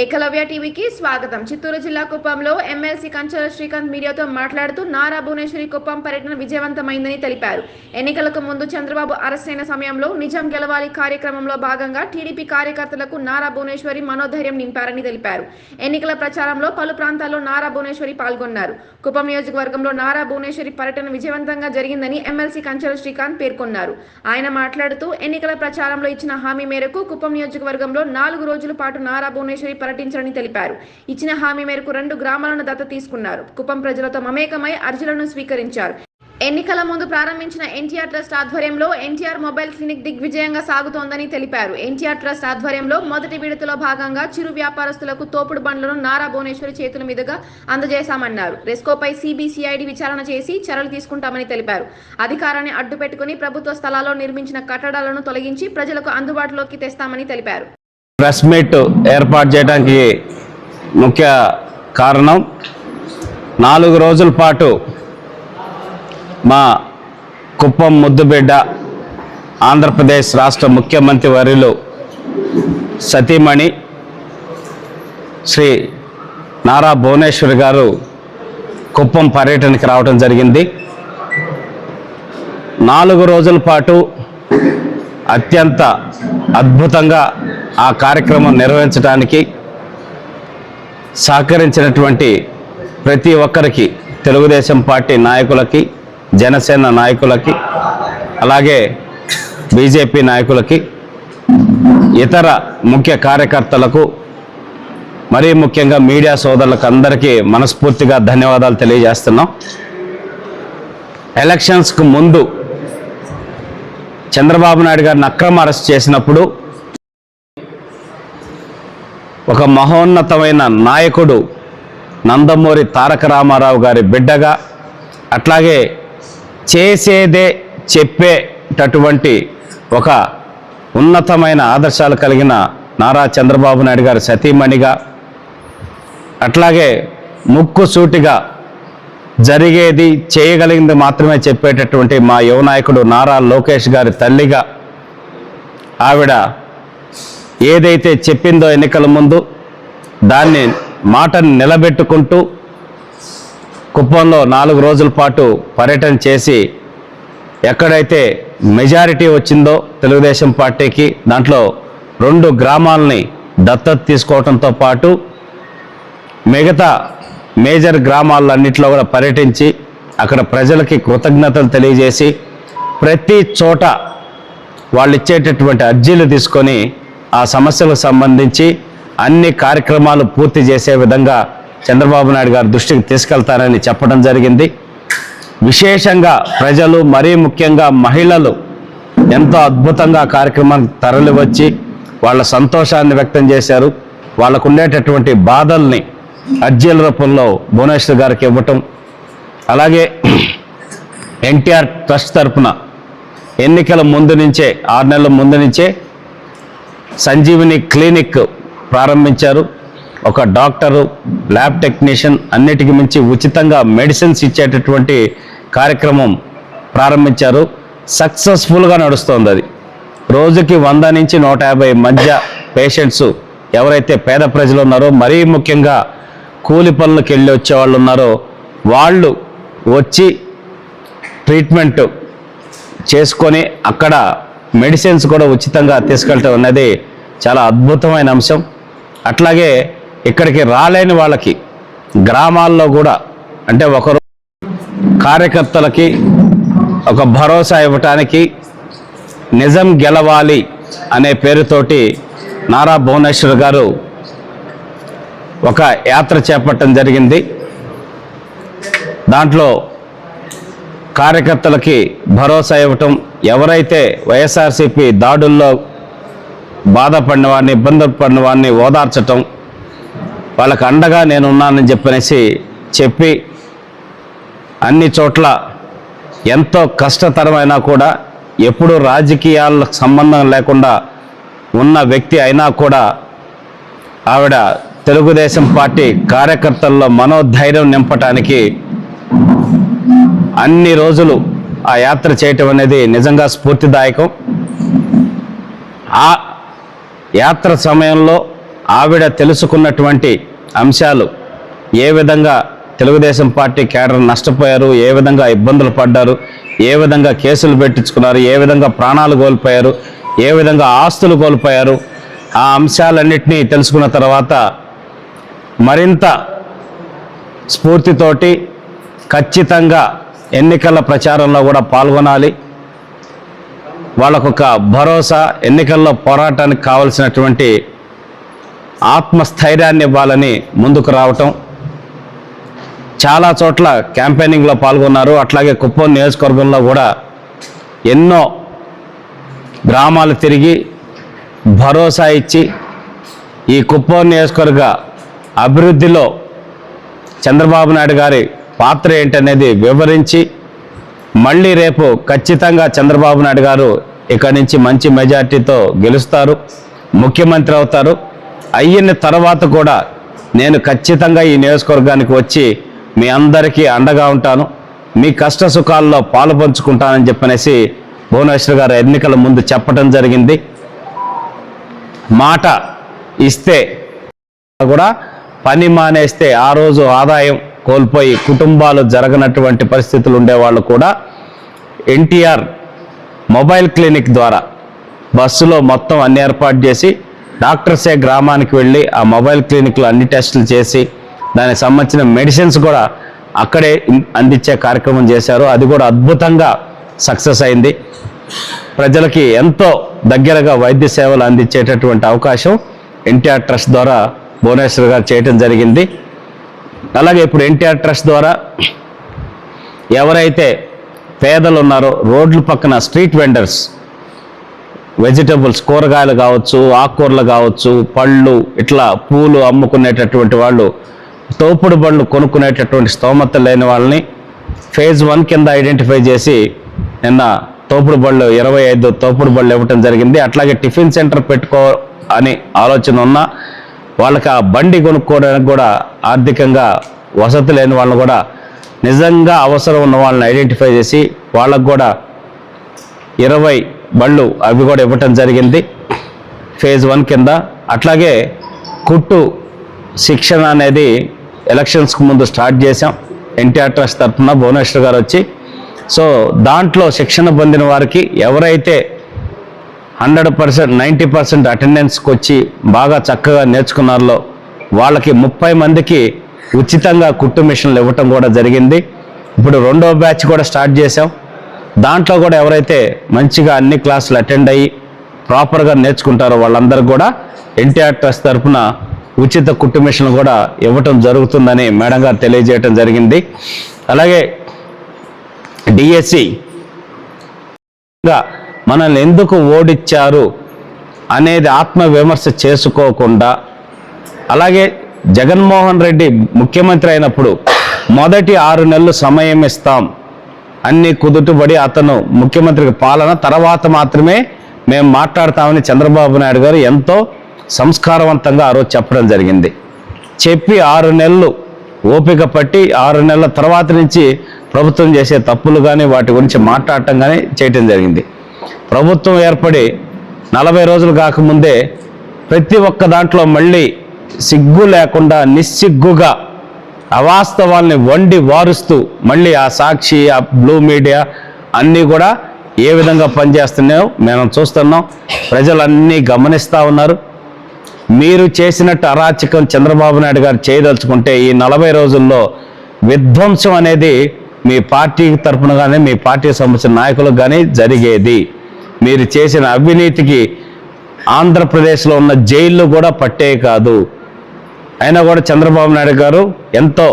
ఏకలవ్య టీవీకి స్వాగతం. చిత్తూరు జిల్లా కుప్పంలో ఎమ్మెల్సీ కంచల శ్రీకాంత్ మీడియాతో మాట్లాడుతూ నారా భువనేశ్వరి కుప్పం పర్యటన విజయవంతమైందని తెలిపారు. ఎన్నికలకు ముందు చంద్రబాబు అరెస్ట్ అయిన సమయంలో నిజం గెలవాలి కార్యక్రమంలో భాగంగా టీడీపీ కార్యకర్తలకు నారా భువనేశ్వరి మనోధైర్యం నింపారని తెలిపారు. ఎన్నికల ప్రచారంలో పలు ప్రాంతాల్లో నారా భువనేశ్వరి పాల్గొన్నారు. కుప్పం నియోజకవర్గంలో నారా భువనేశ్వరి పర్యటన విజయవంతంగా జరిగిందని ఎమ్మెల్సీ కంచల శ్రీకాంత్ పేర్కొన్నారు. ఆయన మాట్లాడుతూ ఎన్నికల ప్రచారంలో ఇచ్చిన హామీ మేరకు కుప్పం నియోజకవర్గంలో నాలుగు రోజుల పాటు నారా భువనేశ్వరి పర్యటించారని తెలిపారు. ఇచ్చిన హామీ మేరకు రెండు గ్రామాలను దత్త తీసుకున్నారు. కుప్పం ప్రజలతో మమేకమై అర్జీలను స్వీకరించారు. ఎన్నికల ముందు ప్రారంభించిన ఎన్టీఆర్ ట్రస్ట్ ఆధ్వర్యంలో ఎన్టీఆర్ మొబైల్ క్లినిక్ దిగ్విజయంగా సాగుతోందని తెలిపారు. ఎన్టీఆర్ ట్రస్ట్ ఆధ్వర్యంలో మొదటి విడతలో భాగంగా చిరు వ్యాపారస్తులకు తోపుడు బండ్లను నారా భువనేశ్వరి చేతుల మీదుగా అందజేశామన్నారు. రెస్కోపై సిబిసిఐడి విచారణ చేసి చర్యలు తీసుకుంటామని తెలిపారు. అధికారాన్ని అడ్డుపెట్టుకుని ప్రభుత్వ స్థలాల్లో నిర్మించిన కట్టడాలను తొలగించి ప్రజలకు అందుబాటులోకి తెస్తామని తెలిపారు. ప్రెస్ మీట్ ఏర్పాటు చేయడానికి ముఖ్య కారణం నాలుగు రోజుల పాటు మా కుప్పం ముద్దుబిడ్డ ఆంధ్రప్రదేశ్ రాష్ట్ర ముఖ్యమంత్రి వర్యులు సతీమణి శ్రీ నారా భువనేశ్వరి గారు కుప్పం పర్యటనకి రావడం జరిగింది. నాలుగు రోజుల పాటు అత్యంత అద్భుతంగా ఆ కార్యక్రమం నిర్వహించడానికి సహకరించినటువంటి ప్రతి ఒక్కరికి తెలుగుదేశం పార్టీ నాయకులకి జనసేన నాయకులకి అలాగే బీజేపీ నాయకులకి ఇతర ముఖ్య కార్యకర్తలకు మరీ ముఖ్యంగా మీడియా సోదరులకు అందరికీ మనస్ఫూర్తిగా ధన్యవాదాలు తెలియజేస్తున్నాం. ఎలక్షన్స్కు ముందు చంద్రబాబు నాయుడు గారిని అక్రమ అరెస్ట్ చేసినప్పుడు ఒక మహోన్నతమైన నాయకుడు నందమూరి తారక రామారావు గారి బిడ్డగా అట్లాగే చేసేదే చెప్పేటటువంటి ఒక ఉన్నతమైన ఆదర్శాలు కలిగిన నారా చంద్రబాబు నాయుడు గారి సతీమణిగా అట్లాగే ముక్కు సూటిగా జరిగేది చేయగలిగింది మాత్రమే చెప్పేటటువంటి మా యువనాయకుడు నారా లోకేష్ గారి తల్లిగా ఆవిడ ఏదైతే చెప్పిందో ఎన్నికల ముందు దాన్ని మాటను నిలబెట్టుకుంటూ కుప్పంలో నాలుగు రోజుల పాటు పర్యటన చేసి ఎక్కడైతే మెజారిటీ వచ్చిందో తెలుగుదేశం పార్టీకి దాంట్లో రెండు గ్రామాలని దత్తత తీసుకోవడంతో పాటు మిగతా మేజర్ గ్రామాలన్నింటిలో కూడా పర్యటించి అక్కడ ప్రజలకి కృతజ్ఞతలు తెలియజేసి ప్రతి చోట వాళ్ళు ఇచ్చేటటువంటి అర్జీలు తీసుకొని ఆ సమస్యలకు సంబంధించి అన్ని కార్యక్రమాలు పూర్తి చేసే విధంగా చంద్రబాబు నాయుడు గారి దృష్టికి తీసుకెళ్తారని చెప్పడం జరిగింది. విశేషంగా ప్రజలు మరీ ముఖ్యంగా మహిళలు ఎంతో అద్భుతంగా కార్యక్రమానికి తరలివచ్చి వాళ్ళ సంతోషాన్ని వ్యక్తం చేశారు. వాళ్ళకు ఉండేటటువంటి బాధల్ని అర్జీల రూపంలో భువనేశ్వర్ గారికి ఇవ్వటం అలాగే ఎన్టీఆర్ ట్రస్ట్ తరపున ఎన్నికల ముందు నుంచే ఆరు నెలల ముందు నుంచే సంజీవిని క్లినిక్ ప్రారంభించారు. ఒక డాక్టరు ల్యాబ్ టెక్నీషియన్ అన్నిటికి మించి ఉచితంగా మెడిసిన్స్ ఇచ్చేటటువంటి కార్యక్రమం ప్రారంభించారు. సక్సెస్ఫుల్గా నడుస్తోంది అది. రోజుకి వంద నుంచి నూట యాభై మధ్య పేషెంట్స్ ఎవరైతే పేద ప్రజలు ఉన్నారో మరీ ముఖ్యంగా కూలి పనులకు వెళ్ళి వచ్చేవాళ్ళు ఉన్నారో వాళ్ళు వచ్చి ట్రీట్మెంట్ చేసుకొని అక్కడ మెడిసిన్స్ కూడా ఉచితంగా తీసుకెళ్ళటం అనేది చాలా అద్భుతమైన అంశం. అట్లాగే ఇక్కడికి రాలేని వాళ్ళకి గ్రామాల్లో కూడా అంటే ఒకరు కార్యకర్తలకి ఒక భరోసా ఇవ్వటానికి నిజం గెలవాలి అనే పేరుతోటి నారా భువనేశ్వర్ గారు ఒక యాత్ర చేపట్టడం జరిగింది. దాంట్లో కార్యకర్తలకి భరోసా ఇవ్వటం ఎవరైతే వైఎస్ఆర్సీపీ దాడుల్లో బాధపడిన వారిని ఇబ్బందులు పడిన వారిని ఓదార్చటం వాళ్ళకి అండగా నేను ఉన్నానని చెప్పనేసి చెప్పి అన్ని చోట్ల ఎంతో కష్టతరమైనా కూడా ఎప్పుడు రాజకీయాలకు సంబంధం లేకుండా ఉన్న వ్యక్తి అయినా కూడా ఆవిడ తెలుగుదేశం పార్టీ కార్యకర్తల్లో మనోధైర్యం నింపటానికి అన్ని రోజులు ఆ యాత్ర చేయటం అనేది నిజంగా స్ఫూర్తిదాయకం. ఆ యాత్ర సమయంలో ఆవిడ తెలుసుకున్నటువంటి అంశాలు ఏ విధంగా తెలుగుదేశం పార్టీ కేడర్ నష్టపోయారు ఏ విధంగా ఇబ్బందులు పడ్డారు ఏ విధంగా కేసులు పెట్టించుకున్నారు ఏ విధంగా ప్రాణాలు కోల్పోయారు ఏ విధంగా ఆస్తులు కోల్పోయారు ఆ అంశాలన్నింటినీ తెలుసుకున్న తర్వాత మరింత స్ఫూర్తితోటి ఖచ్చితంగా ఎన్నికల ప్రచారంలో కూడా పాల్గొనాలి. వాళ్ళకొక భరోసా ఎన్నికల్లో పోరాటానికి కావలసినటువంటి ఆత్మస్థైర్యాన్ని ఇవ్వాలని ముందుకు రావటం. చాలా చోట్ల క్యాంపెయినింగ్లో పాల్గొన్నారు. అట్లాగే కుప్పం నియోజకవర్గంలో కూడా ఎన్నో గ్రామాలు తిరిగి భరోసా ఇచ్చి ఈ కుప్పం నియోజకవర్గ అభివృద్ధిలో చంద్రబాబు నాయుడు గారి పాత్ర ఏంటనేది వివరించి మళ్ళీ రేపు ఖచ్చితంగా చంద్రబాబు నాయుడు గారు ఇక్కడి నుంచి మంచి మెజార్టీతో గెలుస్తారు ముఖ్యమంత్రి అవుతారు. అయిన తర్వాత కూడా నేను ఖచ్చితంగా ఈ నియోజకవర్గానికి వచ్చి మీ అందరికీ అండగా ఉంటాను. మీ కష్ట సుఖాల్లో పాలు పంచుకుంటానని చెప్పనేసి భువనేశ్వర్ గారు ఎన్నికల ముందు చెప్పడం జరిగింది. మాట ఇస్తే కూడా పని మానేస్తే ఆ రోజు ఆదాయం కోల్పోయి కుటుంబాలు జరగనటువంటి పరిస్థితులు ఉండేవాళ్ళు కూడా ఎన్టీఆర్ మొబైల్ క్లినిక్ ద్వారా బస్సులో మొత్తం అన్ని ఏర్పాటు చేసి డాక్టర్సే గ్రామానికి వెళ్ళి ఆ మొబైల్ క్లినిక్లో అన్ని టెస్టులు చేసి దానికి సంబంధించిన మెడిసిన్స్ కూడా అక్కడే అందించే కార్యక్రమం చేశారు. అది కూడా అద్భుతంగా సక్సెస్ అయింది. ప్రజలకి ఎంతో దగ్గరగా వైద్య సేవలు అందించేటటువంటి అవకాశం ఎన్టీఆర్ ట్రస్ట్ ద్వారా భువనేశ్వర్ గారు చేయటం జరిగింది. అలాగే ఇప్పుడు ఎన్టీఆర్ ట్రస్ట్ ద్వారా ఎవరైతే పేదలు ఉన్నారో రోడ్ల పక్కన స్ట్రీట్ వెండర్స్ వెజిటబుల్స్ కూరగాయలు కావచ్చు ఆకుకూరలు కావచ్చు పళ్ళు ఇట్లా పూలు అమ్ముకునేటటువంటి వాళ్ళు తోపుడు బళ్ళు కొనుక్కునేటటువంటి స్తోమత లేని వాళ్ళని ఫేజ్ వన్ కింద ఐడెంటిఫై చేసి నిన్న తోపుడు బళ్ళు ఇరవై ఐదు తోపుడు బళ్ళు ఇవ్వటం జరిగింది. అట్లాగే టిఫిన్ సెంటర్ పెట్టుకో అని ఆలోచన ఉన్నా వాళ్ళకి ఆ బండి కొనుక్కోవడానికి కూడా ఆర్థికంగా వసతి లేని వాళ్ళని కూడా నిజంగా అవసరం ఉన్న వాళ్ళని ఐడెంటిఫై చేసి వాళ్ళకు కూడా ఇరవై బళ్ళు అవి కూడా ఇవ్వటం జరిగింది. ఫేజ్ వన్ కింద అట్లాగే కుట్టు శిక్షణ అనేది ఎలక్షన్స్కి ముందు స్టార్ట్ చేశాం. ఎన్టీఆర్ ట్రస్ట్ తరఫున భువనేశ్వర్ గారు వచ్చి. సో దాంట్లో శిక్షణ పొందిన వారికి ఎవరైతే హండ్రెడ్ పర్సెంట్ నైంటీ పర్సెంట్ అటెండెన్స్కి వచ్చి బాగా చక్కగా నేర్చుకున్నారో వాళ్ళకి ముప్పై మందికి ఉచితంగా కుట్టు మిషన్లు ఇవ్వటం కూడా జరిగింది. ఇప్పుడు రెండో బ్యాచ్ కూడా స్టార్ట్ చేసాం దాంట్లో కూడా ఎవరైతే మంచిగా అన్ని క్లాసులు అటెండ్ అయ్యి ప్రాపర్గా నేర్చుకుంటారో వాళ్ళందరూ కూడా ఎన్టీఆర్ ట్రస్ట్ తరఫున ఉచిత కుట్టు మిషన్లు కూడా ఇవ్వటం జరుగుతుందని మేడం గారు తెలియజేయటం జరిగింది. అలాగే డిఎస్సి మనల్ని ఎందుకు ఓడిచ్చారు అనేది ఆత్మ విమర్శ చేసుకోకుండా అలాగే జగన్మోహన్ రెడ్డి ముఖ్యమంత్రి అయినప్పుడు మొదటి ఆరు నెలలు సమయం ఇస్తాం అన్ని కుదుటబడి అతను ముఖ్యమంత్రికి పాలన తర్వాత మాత్రమే మేము మాట్లాడతామని చంద్రబాబు నాయుడు గారు ఎంతో సంస్కారవంతంగా ఆ రోజు చెప్పడం జరిగింది. చెప్పి ఆరు నెలలు ఓపిక పట్టి ఆరు నెలల తర్వాత నుంచి ప్రభుత్వం చేసే తప్పులు కానీ వాటి గురించి మాట్లాడటం కానీ చేయటం జరిగింది. ప్రభుత్వం ఏర్పడి నలభై రోజులు కాకముందే ప్రతి ఒక్క దాంట్లో మళ్ళీ సిగ్గు లేకుండా నిస్సిగ్గుగా అవాస్తవాల్ని వండి వారుస్తూ మళ్ళీ ఆ సాక్షి ఆ బ్లూ మీడియా అన్నీ కూడా ఏ విధంగా పనిచేస్తున్నాయో మేము చూస్తున్నాం. ప్రజలన్నీ గమనిస్తూ ఉన్నారు. మీరు చేసినట్టు అరాచకం చంద్రబాబు నాయుడు గారు చేయదలుచుకుంటే ఈ నలభై రోజుల్లో విధ్వంసం అనేది మీ పార్టీ తరపున కానీ మీ పార్టీ సంబంధించిన నాయకులకు కానీ జరిగేది. మీరు చేసిన అవినీతికి ఆంధ్రప్రదేశ్లో ఉన్న జైళ్ళు కూడా పట్టే కాదు. అయినా కూడా చంద్రబాబు నాయుడు గారు ఎంతో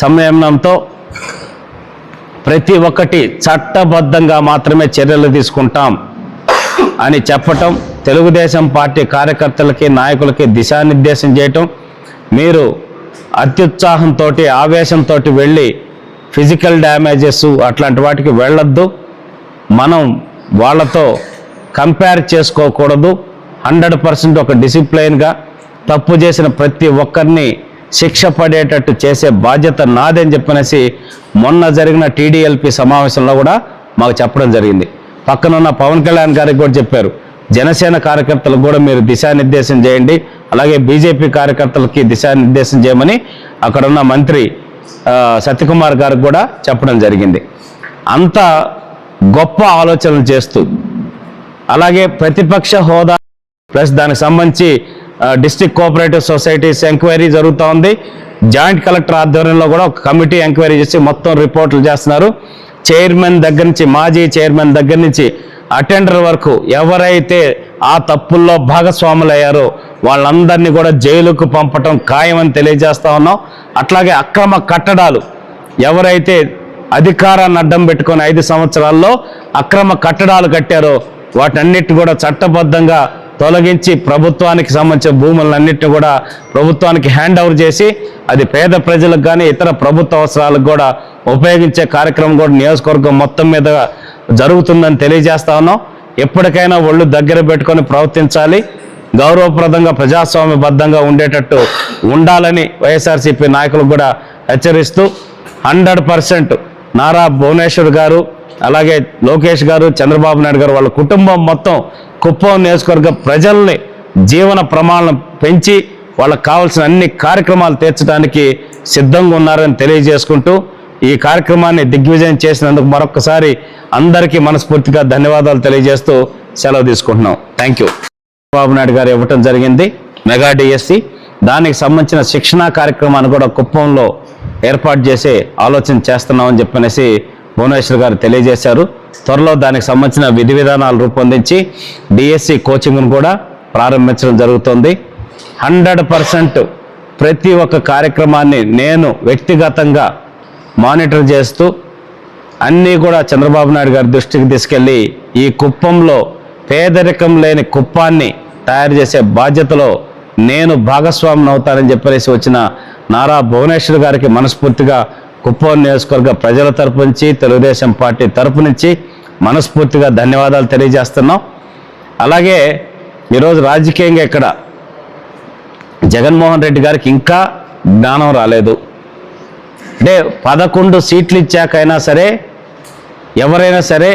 సంయమనంతో ప్రతి ఒక్కటి చట్టబద్ధంగా మాత్రమే చర్యలు తీసుకుంటాం అని చెప్పటం తెలుగుదేశం పార్టీ కార్యకర్తలకి నాయకులకి దిశానిర్దేశం చేయటం మీరు అత్యుత్సాహంతో ఆవేశంతో వెళ్ళి ఫిజికల్ డ్యామేజెస్ అట్లాంటి వాటికి వెళ్ళొద్దు. మనం వాళ్ళతో కంపేర్ చేసుకోకూడదు. హండ్రెడ్ పర్సెంట్ ఒక డిసిప్లైన్గా తప్పు చేసిన ప్రతి ఒక్కరిని శిక్ష పడేటట్టు చేసే బాధ్యత నాదని చెప్పనేసి మొన్న జరిగిన టీడీఎల్పీ సమావేశంలో కూడా మాకు చెప్పడం జరిగింది. పక్కనున్న పవన్ కళ్యాణ్ గారికి కూడా చెప్పారు. జనసేన కార్యకర్తలకు కూడా మీరు దిశానిర్దేశం చేయండి. అలాగే బీజేపీ కార్యకర్తలకి దిశానిర్దేశం చేయమని అక్కడున్న మంత్రి సత్యకుమార్ గారికి కూడా చెప్పడం జరిగింది. అంత గొప్ప ఆలోచనలు చేస్తూ అలాగే ప్రతిపక్ష హోదా ప్లస్ దానికి సంబంధించి డిస్ట్రిక్ట్ కోఆపరేటివ్ సొసైటీస్ ఎంక్వైరీ జరుగుతూ ఉంది జాయింట్ కలెక్టర్ ఆధ్వర్యంలో కూడా ఒక కమిటీ ఎంక్వైరీ చేసి మొత్తం రిపోర్ట్లు చేస్తున్నారు. చైర్మన్ దగ్గర నుంచి మాజీ చైర్మన్ దగ్గర నుంచి అటెండర్ వరకు ఎవరైతే ఆ తప్పుల్లో భాగస్వాములు అయ్యారో వాళ్ళందరినీ కూడా జైలుకు పంపటం ఖాయమని తెలియజేస్తా ఉన్నాం. అట్లాగే అక్రమ కట్టడాలు ఎవరైతే అధికారాన్ని అడ్డం పెట్టుకొని ఐదు సంవత్సరాల్లో అక్రమ కట్టడాలు కట్టారో. వాటన్నిటి కూడా చట్టబద్ధంగా తొలగించి ప్రభుత్వానికి సంబంధించిన భూములన్నింటినీ కూడా ప్రభుత్వానికి హ్యాండ్ ఓవర్ చేసి అది పేద ప్రజలకు కానీ ఇతర ప్రభుత్వ అవసరాలకు కూడా ఉపయోగించే కార్యక్రమం కూడా నియోజకవర్గం మొత్తం మీద జరుగుతుందని తెలియజేస్తా ఉన్నాం. ఎప్పటికైనా ఒళ్ళు దగ్గర పెట్టుకొని ప్రవర్తించాలి. గౌరవప్రదంగా ప్రజాస్వామ్యబద్ధంగా ఉండేటట్టు ఉండాలని వైఎస్ఆర్సీపీ నాయకులు కూడా హెచ్చరిస్తూ హండ్రెడ్ పర్సెంట్ నారా భువనేశ్వర్ గారు అలాగే లోకేష్ గారు చంద్రబాబు నాయుడు గారు వాళ్ళ కుటుంబం మొత్తం కుప్పం నియోజకవర్గ ప్రజల్ని జీవన ప్రమాణం పెంచి వాళ్ళకి కావాల్సిన అన్ని కార్యక్రమాలు తీర్చడానికి సిద్ధంగా ఉన్నారని తెలియజేసుకుంటూ ఈ కార్యక్రమాన్ని దిగ్విజయం చేసినందుకు మరొకసారి అందరికీ మనస్ఫూర్తిగా ధన్యవాదాలు తెలియజేస్తూ సెలవు తీసుకుంటున్నాం. థ్యాంక్ యూ చంద్రబాబు నాయుడు గారు ఇవ్వటం జరిగింది. మెగా డిఎస్సి దానికి సంబంధించిన శిక్షణా కార్యక్రమాన్ని కూడా కుప్పంలో ఏర్పాటు చేసే ఆలోచన చేస్తున్నామని చెప్పనేసి భువనేశ్వర్ గారు తెలియజేశారు. త్వరలో దానికి సంబంధించిన విధి విధానాలు రూపొందించి డిఎస్సి కోచింగ్ను కూడా ప్రారంభించడం జరుగుతుంది. హండ్రెడ్ పర్సెంట్ ప్రతి ఒక్క కార్యక్రమాన్ని నేను వ్యక్తిగతంగా మానిటర్ చేస్తూ అన్నీ కూడా చంద్రబాబు నాయుడు గారి దృష్టికి తీసుకెళ్ళి ఈ కుప్పంలో పేదరికం లేని కుప్పాన్ని తయారు చేసే బాధ్యతలో నేను భాగస్వామిని అవుతానని చెప్పేసి వచ్చిన నారా భువనేశ్వర్ గారికి మనస్ఫూర్తిగా కుప్పం నియోజకవర్గ ప్రజల తరపు నుంచి తెలుగుదేశం పార్టీ తరపు నుంచి మనస్ఫూర్తిగా ధన్యవాదాలు తెలియజేస్తున్నాం. అలాగే ఈరోజు రాజకీయంగా ఇక్కడ జగన్మోహన్ రెడ్డి గారికి ఇంకా జ్ఞానం రాలేదు. అంటే పదకొండు సీట్లు ఇచ్చాకైనా సరే ఎవరైనా సరే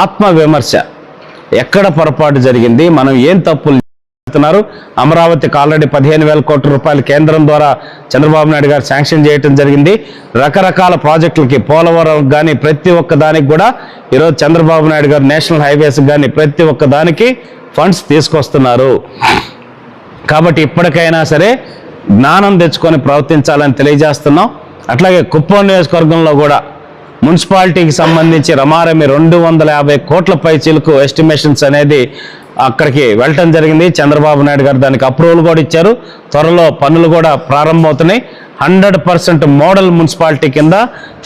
ఆత్మ విమర్శ ఎక్కడ పొరపాటు జరిగింది మనం ఏం తప్పులు చేస్తున్నారు అమరావతికి ఆల్రెడీ పదిహేను వేల కోట్ల రూపాయలు కేంద్రం ద్వారా చంద్రబాబు నాయుడు గారు శాంక్షన్ చేయటం జరిగింది. రకరకాల ప్రాజెక్టులకి పోలవరం కానీ ప్రతి ఒక్క దానికి కూడా ఈరోజు చంద్రబాబు నాయుడు గారు నేషనల్ హైవేస్ కానీ ప్రతి ఒక్క దానికి ఫండ్స్ తీసుకొస్తున్నారు. కాబట్టి ఇప్పటికైనా సరే జ్ఞానం తెచ్చుకొని ప్రవర్తించాలని తెలియజేస్తున్నాం. అట్లాగే కుప్పం నియోజకవర్గంలో కూడా మున్సిపాలిటీకి సంబంధించి రమారమి రెండు వందల యాభై కోట్ల పైచీలకు ఎస్టిమేషన్స్ అనేది అక్కడికి వెళ్ళటం జరిగింది. చంద్రబాబు నాయుడు గారు దానికి అప్రూవల్ కూడా ఇచ్చారు. త్వరలో పనులు కూడా ప్రారంభమవుతున్నాయి. హండ్రెడ్ పర్సెంట్ మోడల్ మున్సిపాలిటీ కింద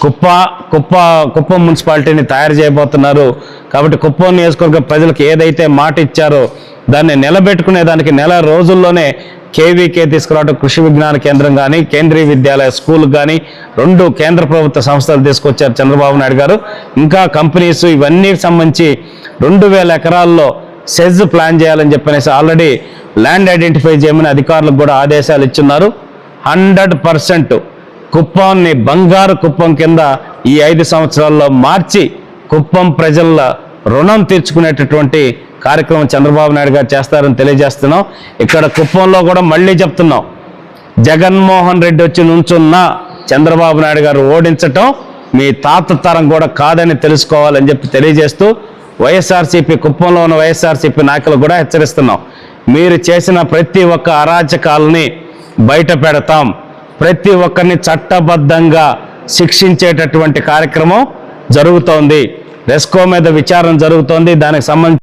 కుప్ప కుప్ప కుప్పం మున్సిపాలిటీని తయారు చేయబోతున్నారు. కాబట్టి కుప్పం నియోజకవర్గ ప్రజలకు ఏదైతే మాట ఇచ్చారో దాన్ని నిలబెట్టుకునే దానికి నెల రోజుల్లోనే కేవీకే తీసుకురావడం కృషి విజ్ఞాన కేంద్రం కానీ కేంద్రీయ విద్యాలయ స్కూల్ కానీ రెండు కేంద్ర ప్రభుత్వ సంస్థలు తీసుకొచ్చారు చంద్రబాబు నాయుడు గారు. ఇంకా కంపెనీస్ ఇవన్నీ సంబంధించి రెండు వేల ఎకరాల్లో సెజ్ ప్లాన్ చేయాలని చెప్పనేసి ఆల్రెడీ ల్యాండ్ ఐడెంటిఫై చేయమని అధికారులకు కూడా ఆదేశాలు ఇచ్చున్నారు. హండ్రెడ్ పర్సెంట్ కుప్పాన్ని బంగారు కుప్పం కింద ఈ ఐదు సంవత్సరాల్లో మార్చి కుప్పం ప్రజల రుణం తీర్చుకునేటటువంటి కార్యక్రమం చంద్రబాబు నాయుడు గారు చేస్తారని తెలియజేస్తున్నాం. ఇక్కడ కుప్పంలో కూడా మళ్ళీ చెప్తున్నాం. జగన్మోహన్ రెడ్డి వచ్చి నుంచున్న చంద్రబాబు నాయుడు గారు ఓడించటం మీ తాత తరం కూడా కాదని తెలుసుకోవాలని చెప్పి తెలియజేస్తూ వైఎస్ఆర్సీపీ కుప్పంలో ఉన్న వైఎస్ఆర్సీపీ నాయకులు కూడా హెచ్చరిస్తున్నాం. మీరు చేసిన ప్రతి ఒక్క అరాచకాలని బయట పెడతాం. ప్రతి ఒక్కరిని చట్టబద్ధంగా శిక్షించేటటువంటి కార్యక్రమం జరుగుతోంది. రెస్కో మీద విచారణ జరుగుతోంది. దానికి సంబంధించి